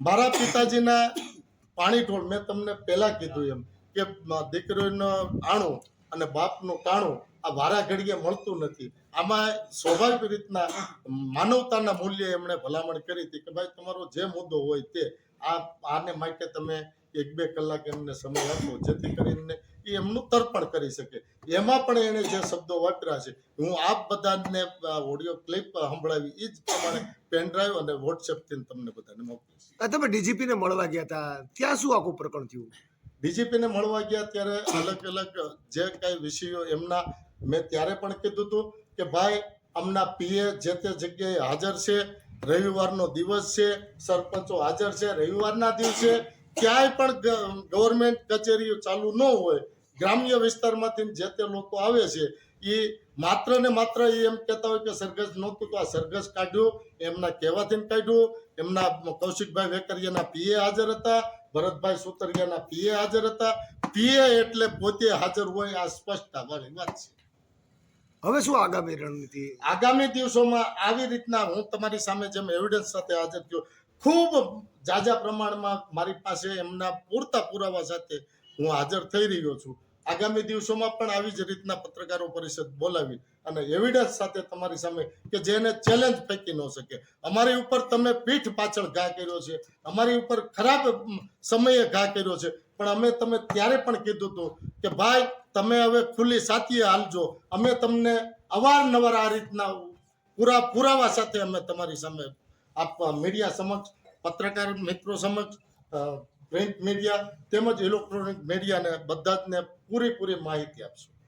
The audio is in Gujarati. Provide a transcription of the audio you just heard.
મારા પિતાજીના પાણી ઢોળ મેં તમને પહેલા કીધું એમ કે દીકરીનો આણું અને બાપનું કાણું આ વારા ઘડીએ મળતું નથી. આમાં સ્વાભાવિક રીતના માનવતાના મૂલ્યે એમણે ભલામણ કરી હતી કે ભાઈ તમારો જે મુદ્દો હોય તે આ, આને માટે તમે એક બે કલાક એમને સમય આપો જેથી કરીને એ એમનું તર્પણ કરી શકે. એમાં પણ એણે જે શબ્દો વાપર્યા છે હું આપ બધાને ઓડિયો ક્લિપ સંભળાવી એ જ પ્રમાણે પેનડ્રાઈવ અને વોટ્સએપથી તમને બધાને મોકલીશ. તમે તમે ડીજીપીને મળવા ગયા હતા ત્યાં શું આખું પ્રકરણ થયું? ડીજીપીને મળવા ગયા ત્યારે અલગ અલગ જે કાંઈ વિષયો એમના મેં ત્યારે પણ કીધું હતું કે ભાઈ અમના પીએ જે તે જગ્યાએ હાજર છે રવિવારનો દિવસ છે સરપંચો હાજર છે રવિવારના દિવસે ક્યાંય પણ ગવર્મેન્ટ કચેરીઓ ચાલુ ન હોય ગ્રામ્ય વિસ્તારમાંથી જે તે લોકો આવે છે એ માત્ર ને માત્ર એ એમ કહેતા હોય કે સરઘસ નહોતું તો આ સરઘસ કાઢ્યું એમના કહેવાથી કાઢ્યું એમના કૌશિકભાઈ વેકરિયાના પીએ હાજર હતા ભરતભાઈ સુતરિયાના પીએ હાજર હતા. પીએ એટલે પોતે હાજર હોય આ સ્પષ્ટતા વાળી વાત છે. હવે શું આગામી રણનીતિ? આગામી દિવસોમાં આવી રીતના હું તમારી સામે જેમ એવિડન્સ સાથે હાજર થયો ખૂબ જાજા પ્રમાણમાં મારી પાસે એમના પૂરતા પુરાવા સાથે હું હાજર થઈ રહ્યો છું. આગામી દિવસોમાં પણ આવી જ રીતના પત્રકારો પરિષદ બોલાવી અને એવિડન્સ સાથે તમારી સામે કે જેને ચેલેન્જ ફેંકી ન શકે. અમારી ઉપર તમે પીઠ પાછળ ઘા કર્યો છે. અમારી ઉપર ખરાબ સમયે ઘા કર્યો છે. પણ અમે તમે ત્યારે પણ કીધું હતું કે ભાઈ, તમે હવે ખુલ્લી સાથીએ હાલજો. અમે તમને અવારનવાર આ રીતના પૂરા પુરાવા સાથે અમે તમારી સામે આપવા મીડિયા સમક્ષ, પત્રકાર મિત્રો સમક્ષ પ્રિન્ટ મીડિયા તેમજ ઇલેક્ટ્રોનિક મીડિયાને બધા જને પૂરેપૂરી માહિતી આપશું.